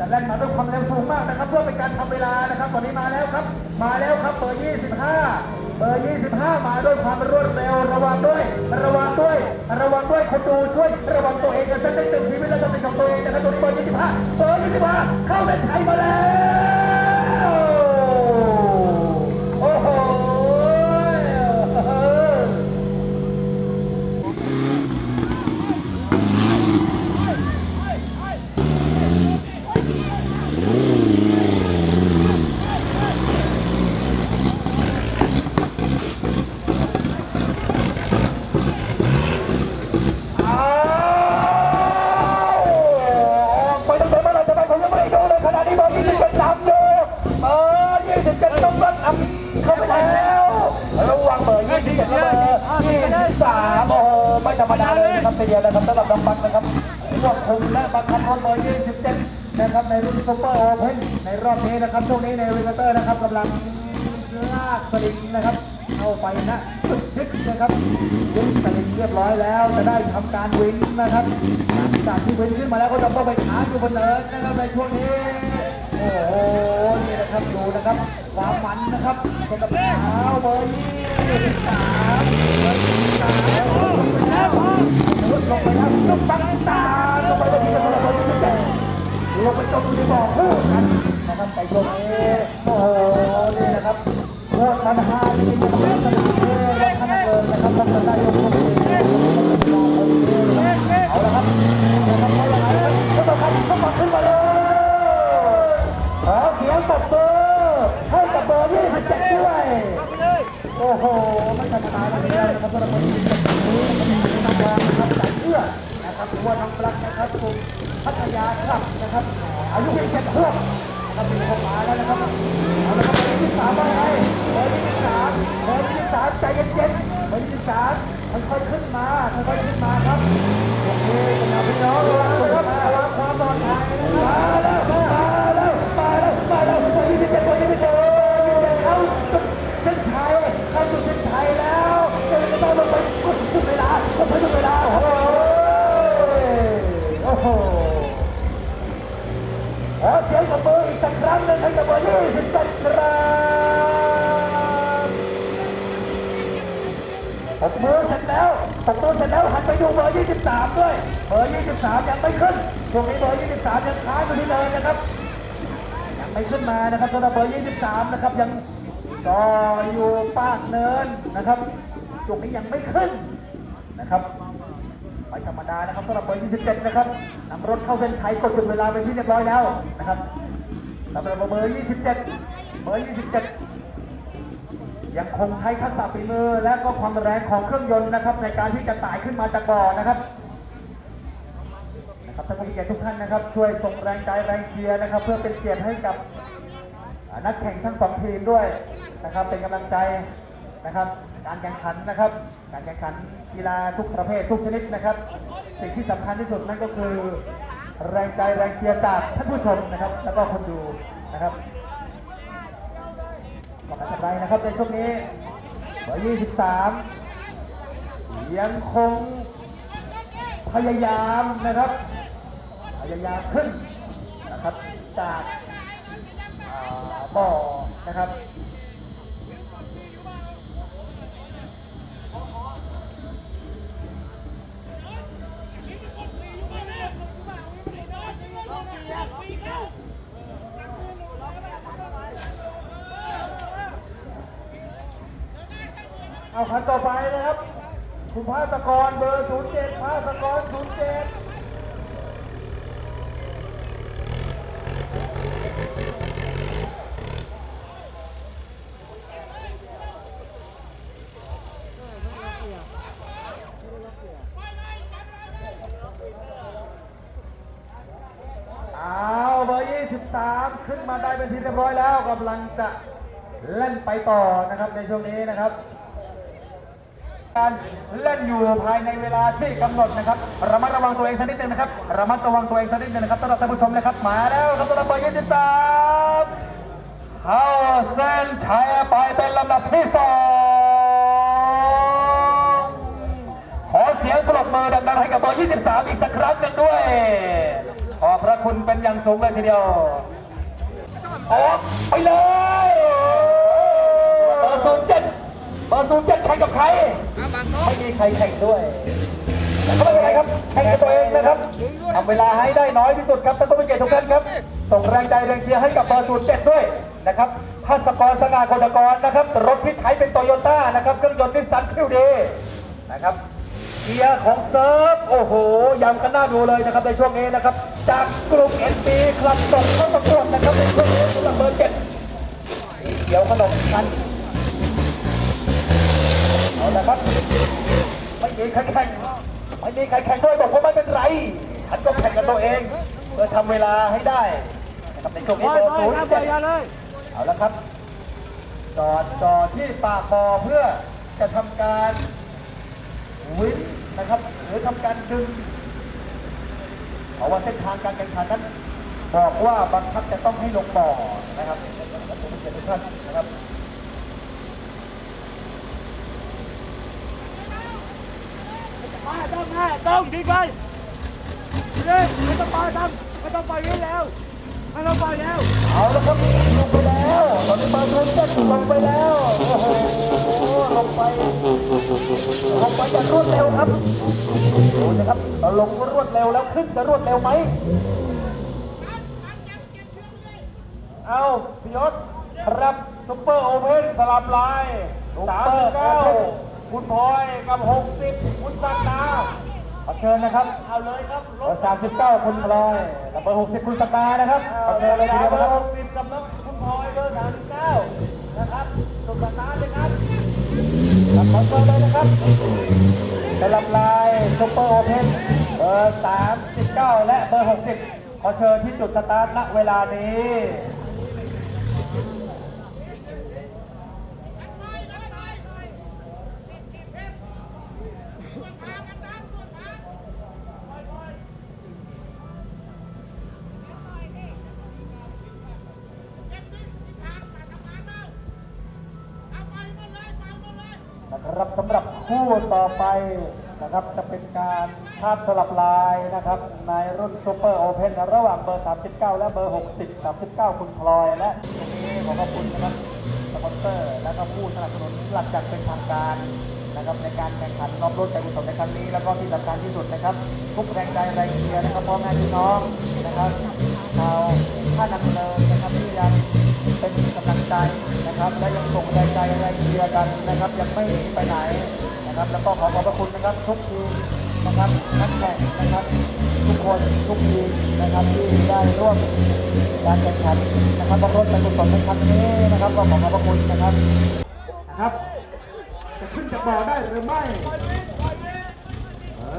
แต่แล่นมาด้วยความเร็วสูงมากนะครับเพื่อเป็นการทำเวลานะครับ ตอนนี้มาแล้วครับ มาแล้วครับเบอร์ 25 เบอร์ 25 มาด้วยความรวดเร็วระวังด้วย ระวังด้วย ระวังด้วยคนดูช่วยระวังตัวเองกันสักนิดหนึ่งชีวิตและทรัพย์สินของตัวเองนะครับตัวนี้เบอร์ 25 เบอร์ 25 เข้าเส้นชัยมาแล้ว ในรุ่นซุปเปอร์โอเพ่นในรอบนี้นะครับช่วงนี้ในวิกเตอร์นะครับกำลังลากสลิงนะครับเข้าไปนะจุดยึดนะครับยึดสลิงเรียบร้อยแล้วจะได้ทำการวิ่งนะครับหลังจากที่วิ่งขึ้นมาแล้วก็จะต้องไปค้าอยู่บนเนินนะครับในช่วงนี้โอ้โหนี่นะครับดูนะครับความมันนะครับสำหรับเท้าเบอร์ยี่สามเบอร์ยี่สิบสามลงไปแล้วลงไป ลงไปจมอยู่ในบ่อคู่กันนะครับแต่โยมเอโอ้โหนี่นะครับโคตรมันฮาจริงๆนะครับสนามเอวัฒนเกินนะครับต้องกันได้ยกคนเอเอาละครับนะครับเอาละครับก็ต้องครับก็มาขึ้นมาเลยขอเสียงปรบมือให้กับเบอร์27ด้วยโอ้โหไม่ธรรมดาเลยนะครับสำหรับคนที่จะทำนี้นะครับทำงานนะครับสายเชื่อนะครับหรือว่าน้องปลั๊กนะครับกลุ่ม พัทยาครับนะครับอายุเพียงเจ็ดขวบนะครับเป็นคนมาแล้วนะครับเอาละครับเบอร์ที่สามว่าไงเบอร์ที่สามเบอร์ที่สามใจเย็นๆเบอร์ที่สามมันค่อยขึ้นมาค่อยขึ้นมาครับโอเคนะพี่น้องระวังครับระวังความปลอดภัยนะครับมาแล้วมาแล้วมาแล้วมาแล้วเบอร์ที่เจ็ดเบอร์ที่เจ็ดเข้าเส้นชัยเข้าสู่เส้นชัยแล้วเดี๋ยวจะต้องลงไปกดทุกเวลากดทุกเวลาโอ้โหโอ้โห ขอเสียงกับเบอร์อีกสักครั้งนึงให้กับเบอร์ยี่สิบเจ็ดครับปกมือเสร็จแล้วปกมือเสร็จแล้วหันไปดูเบอร์ยี่สิบสามด้วย เบอร์ยี่สิบสามยังไม่ขึ้นช่วงนี้เบอร์ยี่สิบสามยังค้างอยู่ที่เนินนะครับ ยังไม่ขึ้นมานะครับสำหรับเบอร์ยี่สิบสามนะครับยังก็อยู่ปากเนินนะครับช่วงนี้ยังไม่ขึ้นนะครับ ธรรมดานะครับสำหรับเบอร์27 นะครับนำรถเข้าเส้นชัยกดหยุดเวลาไปที่เรียบร้อยแล้วนะครับสำหรับเบอร์27 เบอร์27 ยังคงใช้ทักษะฝีมือและก็ความแรงของเครื่องยนต์นะครับ ในการที่จะไต่ขึ้นมาจากบ่อนะครับนะครับท่านผู้มีเกียรติทุกท่านนะครับ ช่วยส่งแรงใจแรงเชียร์นะครับ เพื่อเป็นเกียรติให้กับนักแข่งทั้งสองทีมด้วยนะครับ เป็นกำลังใจ นะครับ การแข่งขันนะครับ การแข่งขันกีฬาทุกประเภททุกชนิดนะครับ สิ่งที่สำคัญที่สุดนั่นก็คือ แรงใจแรงเชียร์จากท่านผู้ชมนะครับ แล้วก็คนดูนะครับก็ไม่เป็นไรนะครับในช่วงนี้เบอร์23 ยังคงพยายามนะครับ พยายามขึ้นนะครับจากอ่าบ่อนะครับ เอาคันต่อไปนะครับ คุณภาสกรเบอร์07ภาสกร07เอาเบอร์23ขึ้นมาได้เป็นที่เรียบร้อยแล้วกำลังจะเล่นไปต่อนะครับในช่วงนี้นะครับ การเล่นอยู่ภายในเวลาที่กำหนดนะครับระมัดระวังตัวเองสักนิดหนึงนะครับระมัดระวังตัวเองสักนิดหนึงนะครับสำหรับท่านผู้ชมนะครับมาแล้วครับสำหรับเบอร์23เข้าเส้นชัยไปเป็นลำดับที่สองขอเสียงปรบมือดังๆให้กับเบอร์23อีกสักครั้งหนึ่งด้วย ขอบพระคุณเป็นอย่างสูงเลยทีเดียวออกไปเลยเบอร์ศูนย์เจ็ด เบอร์ศูนย์เจ็ดแข่งกับใครไม่มีใครแข่งด้วยแต่ก็ไม่เป็นไรครับแข่งกับตัวเองนะครับทำเวลาให้ได้น้อยที่สุดครับท่านผู้มีเกียรติทุกท่านครับ ส่งแรงใจแรงเชียร์ให้กับเบอร์ศูนย์เจ็ดด้วยนะครับพัสกรสง่ากรกรนะครับรถที่ใช้เป็นโตโยต้านะครับเครื่องยนต์นิสสันคิวดีนะครับเกียร์ของเซิร์ฟโอ้โหยำกันหน้าดูเลยนะครับในช่วงนี้นะครับ จากกลุ่ม NB คลับส่งเข้าประกวดนะครับในช่วงนี้สำหรับเบอร์เจ็ดสีเขียวขนมพัน ธุ์เอาละครับ ไม่มีใครแข่งไม่มีใครแข่งด้วยบอกว่าไม่เป็นไรฉันก็แข่งกับตัวเองเพื่อทำเวลาให้ได้นะครับในช่วงนี้เบอร์ศูนย์เจ็ดเอาละครับจอดจอดที่ปากบ่อเพื่อจะทำการวินนะครับหรือทำการดึงเพราะว่าเส้นทางการแข่งขันนั้นบอกว่าบังคับจะต้องให้ลงบ่อนะครับผมเขียนทุกท่าน นะครับมาต้องแน่ต้งดีไปนี่ไม่ต้องปล่อยทำไม่ต้องปล่อยวิ่งแล้วไม่ต้องปล่อยแล้ว เอาแล้วครับลงไปแล้วตอนนี้เบอร์ศูนเจ็ดลงไปแล้วโอ้โหลงไปลงไปอย่างรวดเร็วครับดูนะครับลงรวดเร็วแล้วขึ้นจะรวดเร็วไหมเอาพี่ยศครับซุปเปอร์โอเพ่นสลับลายสามเก้า คุณพลอยกับหกสิบคุณสันดาขอเชิญนะครับเอาเลยครับเบอร์สามสิบเก้าคุณพลอยกับเบอร์หกสิบคุณสตาร์นะครับขอเชิญเลยทีเดียวเบอนะคร์รัหบกสิบกับน้องคุณพลอยเบอร์สามสิบเก้านะครับสุดสตาร์เลยครับครับขอเชิญเลยนะครับสลับลายซุปเปอร์โอเพนเบอร์สามสิบเก้าและเบอร์หกสิบขอเชิญที่จุดสตาร์ทณเวลานี้ ต่อไปนะครับจะเป็นการภาพสลับลายนะครับในรุ่นซูเปอร์โอเพนระหว่างเบอร์ 39 และเบอร์ 60 39 คุณพลอย และตรงนี้ขอขอบคุณนะครับสปอนเซอร์ และก็ผู้สนับสนุนหลักจัดเป็นทางการนะครับในการแข่งขันรอบรุ่นการกุศลในครั้งนี้ แล้วก็ที่สำคัญที่สุดนะครับ ทุกแรงใจแรงเชียร์นะครับพ่อแม่พี่น้องนะครับชาวท่านังเลินะครับที่ยังเป็นกำลังใจนะครับ และยังส่งแรงใจแรงเชียร์กันนะครับยังไม่ไปไหน นะครับ แล้วก็ขอขอบพระคุณนะครับทุกทีมนะครับนักแข่งนะครับ ทุกคนทุกทีมนะครับที่ได้ร่วมการแข่งขันนะครับบอลรถการกุศลในครั้งนี้นะครับก็ขอขอบพระคุณนะครับนะครับจะขึ้นจากบ่อได้หรือไม่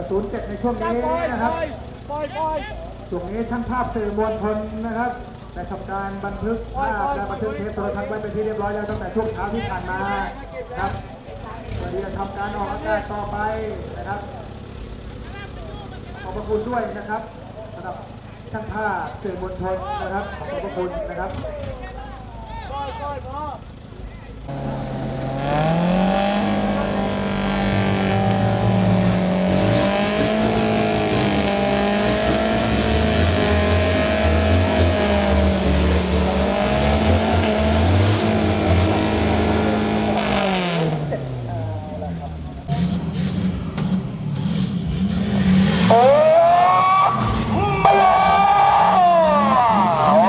ศูนย์เจ็ดในช่วงนี้นะครับช่วงนี้ช่างภาพสื่อมวลชนนะครับได้ทำการบันทึกภาพและบันทึกเทปโทรทัศน์ไว้เป็นที่เรียบร้อยแล้วตั้งแต่ช่วงเช้าที่ผ่านมาครับ พื่อที่จะทำการออกอากาศต่อไปนะครับ ขอบพระคุณด้วยนะครับสำหรับช่างภาพสื่อมวลชนนะครับ ขอบพระคุณนะครับ โอ้มาแล้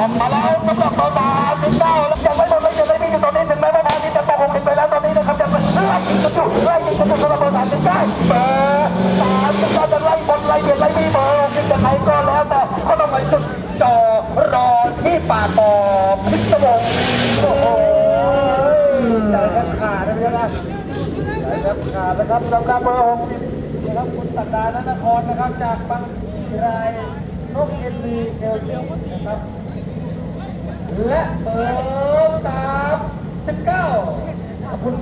วมาแล้วสำหรับตัวตาสิบเก้าแล้วยังไม่หมดเลยยังไม่มีอยู่ตอนนี้ถึงแม้ว่าทางนี้จะตกหกสิบไปแล้วตอนนี้นะครับจะเป็นไล่ยิงกระจุกไล่ยิงกระจุกสำหรับตัวตาสิบเก้าเบอร์สามสิบเก้าจะไล่บนไล่เบียดไล่มีเบอร์สิบจะไหนก็แล้วแต่ก็ต้องไปจุดจ่อรอที่ปากบ่อพิศวงโอ้โหใจแทบขาดนะพี่นะใจแทบขาดนะครับสำหรับเบอร์หกสิบ นะ ครับคุณสัตดานนครนะครับ จากบางรายนกเอ็นดีเอลเซีนะครับ และเบอร์สามสิบเก้าคุณ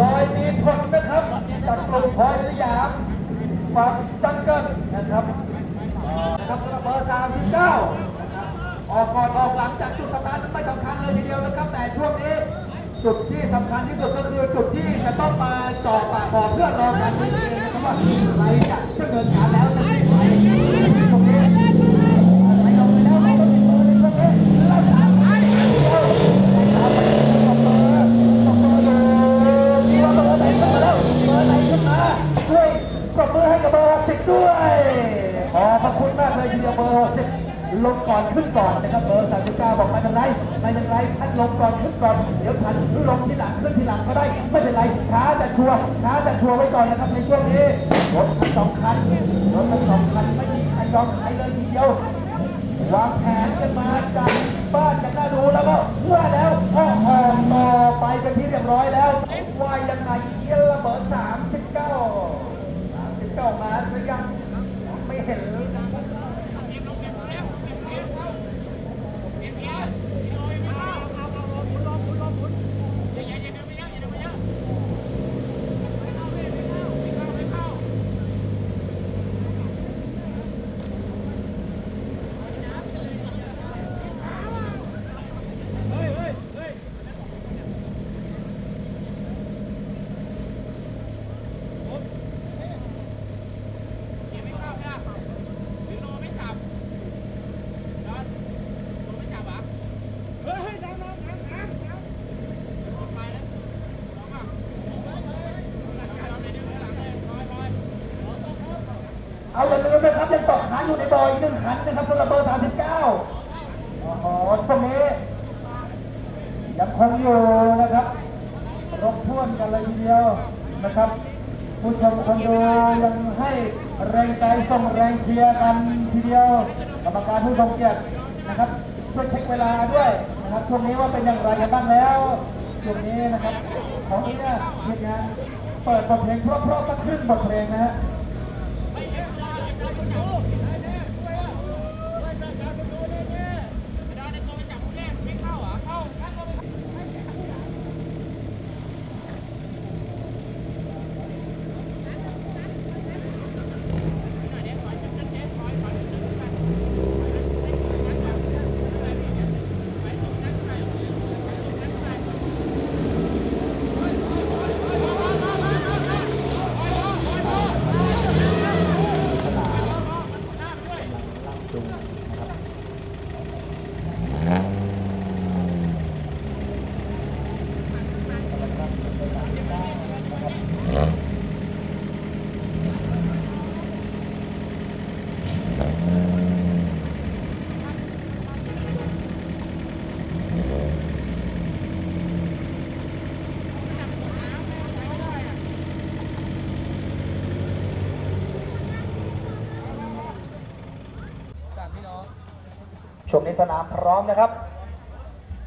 รอยมีผลนะครับจากกลุ่มพลอยสยามฝั่งจังเกิลนะครับนะครับสำหรับเบอร์สามสิบเก้าออกก่อนออกหลังจากจุดสตาร์ทนั้นไม่สำคัญเลยทีเดียวนะครับ แต่ช่วงนี้ จุดที่สำคัญที่สุดก็คือจุดที่จะต้องมาจ่อปากบ่อเพื่อรอการยิงเองนะครับว่าใครจะดำเนินการแล้วจะไรเนี่ยเบอร์เลยตรงนี้แล้วตาไปตามไปตบเบอร์ตบเบอร์เลยที่ว่าเบอนขึ้นมาแล้วเบอร์ไหนขึ้นมาช่วยปรบมือให้กับเบอร์60ด้วยขอบคุณมากเลยทีเดียวเบอร์60ลงก่อนขึ้นก่อนนะครับเบอร์39บอกม่เป็นไร ไม่เป็นไรท่านลงก่อนขึ้นก่อนเดี๋ยวท่านลงทีหลังขึ้นทีหลังก็ได้ ไม่เป็นไรช้าแต่ชัวร์ช้าแต่ชัวร์ไว้ก่อนนะครับในช่วงนี้รถทั้งสองคันรถทั้งสองคันไม่มีใครยอมใครเลยทีเดียววางแผนกันมาจากบ้านจากหน้าดูแล้วก็ว่าแล้วออออกต่อไปเป็นที่เรียบร้อยแล้วว่ายังไงเอียระเบิด39 39มาหรือยังไม่เห็น เอาอย่าลืมนะครับยังตกค้างอยู่ในบออีกหนึ่งขันนะครับสำหรับเบอร์39โอ้โหช่วงนี้ยังคงอยู่นะครับรบท่วนกันเลยทีเดียวนะครับผู้ชมคนดูยังให้แรงใจส่งแรงเชียร์กันทีเดียวกรรมการผู้ทรงเกียรตินะครับช่วยเช็คเวลาด้วยนะครับช่วงนี้ว่าเป็นอย่างไรกันบ้างแล้วช่วงนี้นะครับของนี้เนี่ยงานเปิดบทเพลงเพราะๆสักครึ่งบทเพลงนะฮะ ช่วงนี้สนามพร้อมนะครับ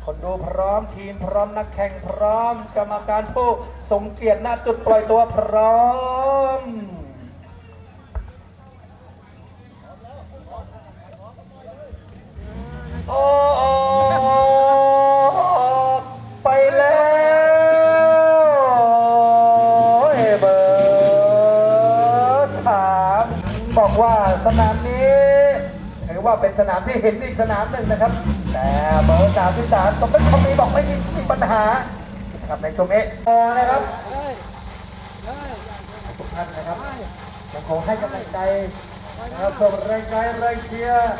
คนดูพร้อมทีมพร้อมนักแข่งพร้อม กรรมการผู้สมเกียรติหน้าจุดปล่อยตัวพร้อมโอ้ไปแล้วเบอร์สามบอกว่าสนามนี้ ถือว่าเป็นสนามที่เห็นอีกสนามหนึ่งนะครับ แต่เบอร์สามที่สามสมเป็นคอมีบอกไม่มีปัญหาครับในช่วงนี้นะครับทุกท่านนะครับยังคงให้กำลังใจนะครับส่งแรงใจแรงเชียร์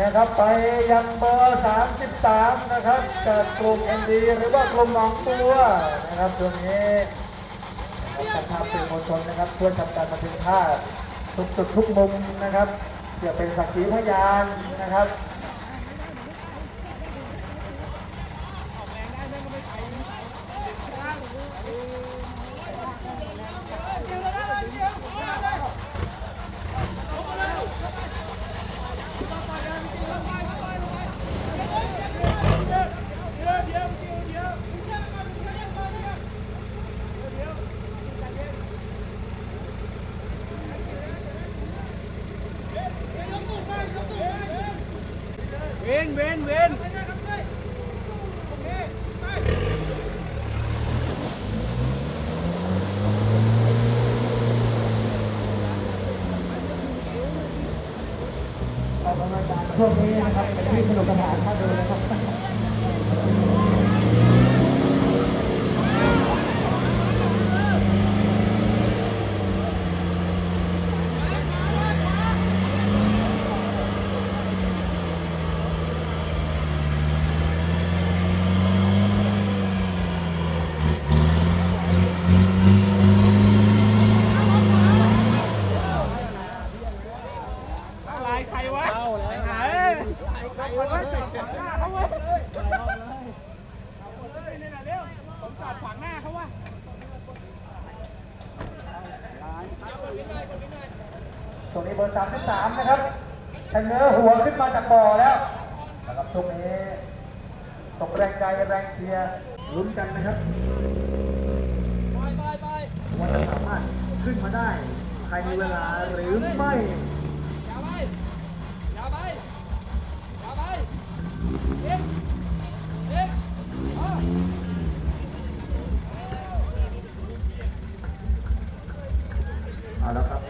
นะครับไปยังเบอร์ 33 นะครับจากกลุ่มเอ็นดีหรือว่ากลุ่มหนองบัวนะครับตรงนี้นะครับทางสื่อมวลชนนะครับช่วยทำการบันทึกภาพทุกจุดทุกมุมนะครับ เพื่อเป็นสักขีพยานนะครับ เวนเวนเวน ช่วงนี้นะครับเป็นที่สนุกสนานมากเลยนะครับ ลายใครวะเอาแล้วหายใครวะจอดขวางหน้าเขาเว้ยนี่น่ะเร็วผมจอดขวางหน้าเขาวะ ช่วง สามนะครับชะเง้อหัวขึ้นมาจากบ่อแล้วนะครับช่วงนี้ส่งแรงใจแรงเชียร์ลุ้นกันนะครับว่าจะสามารถขึ้นมาได้ภายในเวลาหรือไม่อย่าไปอย่าไปอย่าไป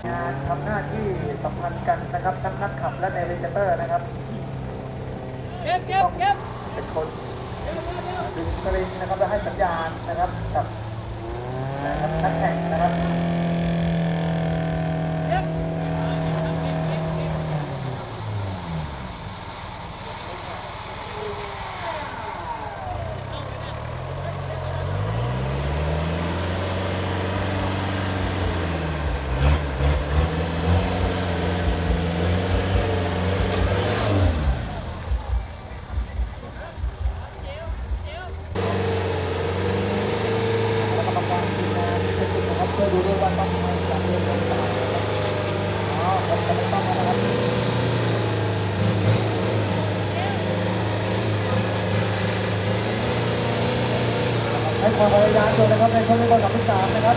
งานทำหน้าที่สัมพันธ์กันนะครับทั้งนักขับและเนวิเกเตอร์นะครับเก็บเก็บเก็บเป็นคนดึงสลิงนะครับและให้สัญญาณนะครับกับนะครับนักแข่งนะครับ เก็บ และกรรมการทีมงานเทคนิคนะครับช่วยดูด้วยว่าต้องทำจากเรื่องต่างๆนะครับอ๋อผมจะไม่ต้องแล้วนะครับ ให้ความพยายามด้วยนะครับในช่วงนี้บอลกับที่สามนะครับ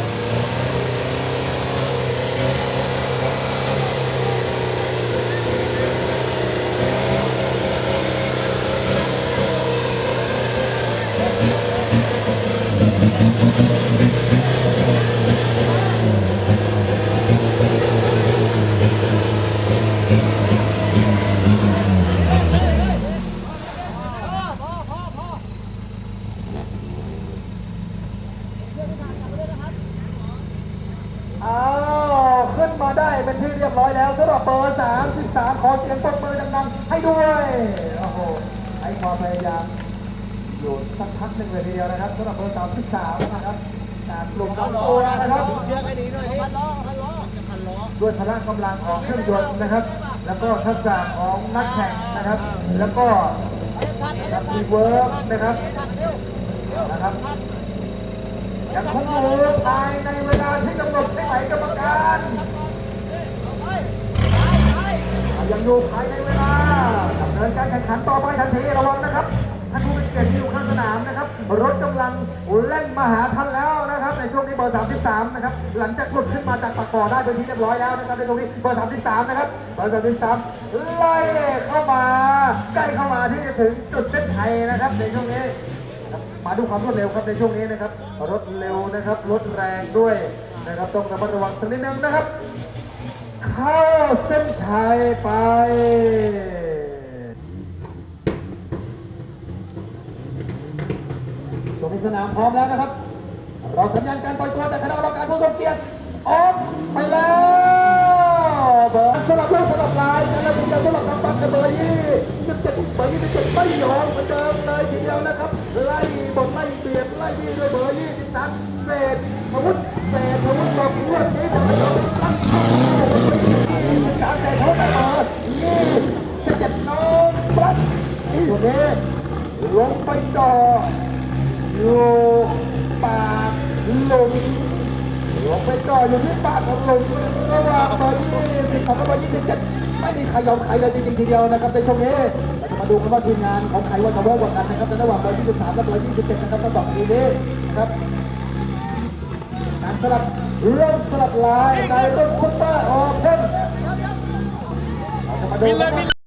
อ้าวขึ้นมาได้เป็นที่เรียบร้อยแล้วสำหรับเบอร์ 33 ขอเสียงปรบมือดังๆให้ด้วยโอ้โหให้ความพยายามอยู่สักพักหนึ่งเลยทีเดียวนะครับสำหรับเบอร์33นะครับจากกลุ่มของตัวนะครับเชือกให้ดีหน่อยดิพันล้อพันล้อจะพันล้อด้วยพละกำลังของเครื่องยนต์นะครับ แล้วก็ทักษะของนักแข่งนะครับ แล้วก็นะครับทีมเวิร์กนะครับนะครับยังคงอยู่ภายในเวลาที่กำหนดให้ไหมกรรมการ ยังอยู่ภายในเวลากับเดินการแข่งขันต่อไปทันทีระวังนะครับท่านผู้เป็นเกียรติที่อยู่ข้างสนามนะครับ รถกำลังเล่นมาหาท่านแล้วนะครับ ในช่วงนี้เบอร์ 33 นะครับ หลังจากหลุดขึ้นมาจากปากบ่อได้เป็นที่เรียบร้อยแล้วนะครับในช่วงนี้เบอร์ 33 นะครับ เบอร์ 33 ไล่เข้ามา ใกล้เข้ามาที่จะถึงจุดเส้นชัยนะครับ ในช่วงนี้ มาดูความรวดเร็วครับในช่วงนี้นะครับ รถเร็วนะครับ รถแรงด้วยนะครับ ต้องระมัดระวังสักนิดนึงนะครับ เข้าเส้นชัยไป ตรงนี้สนามพร้อมแล้วนะครับเราสัญญาณการปล่อยตัวจากคณะกรรมการผู้ทรงเกียรติ ออกไปแล้วเบอร์สลับโลกสลับลายนแล้วถึงจะสลับทางปันกับเบอร์ยี่สิบเจ็ดเบอร์ยี่สิบเจ็ดไม่ยอมเหมือนเดิมเลยทีเดียวนะครับ ไล่บทไล่เบียดไล่บี้ด้วยเบอร์ยี่สิบสามเศษอาวุธเศษอาวุธบอกเรื่องนี้จะไม่ยอมตั้งยี่สิบสามเศษเขาไม่เบอร์ยี่สิบเจ็ดน้องปลั๊ก ตรงนี้ลงไปจ่ออยู่ปากหลุมลงไปจ่ออยู่ที่ปากของหลุมระหว่างเบอร์ยี่สิบของกับเบอร์ยี่สิบเจ็ดไม่มีใครยอมใครเลยจริงๆทีเดียวนะครับในช่วงนี้เราจะมาดูกันว่าทีมงานของใครว่าจะเวิร์กกว่ากันนะครับในระหว่างเบอร์ยี่สิบสามและเบอร์ยี่สิบเจ็ดนะครับทั้งสองทีนี้นะครับการสลับเรื่องสลับลายในรถซุปเปอร์โอเพ่นเราจะมาดู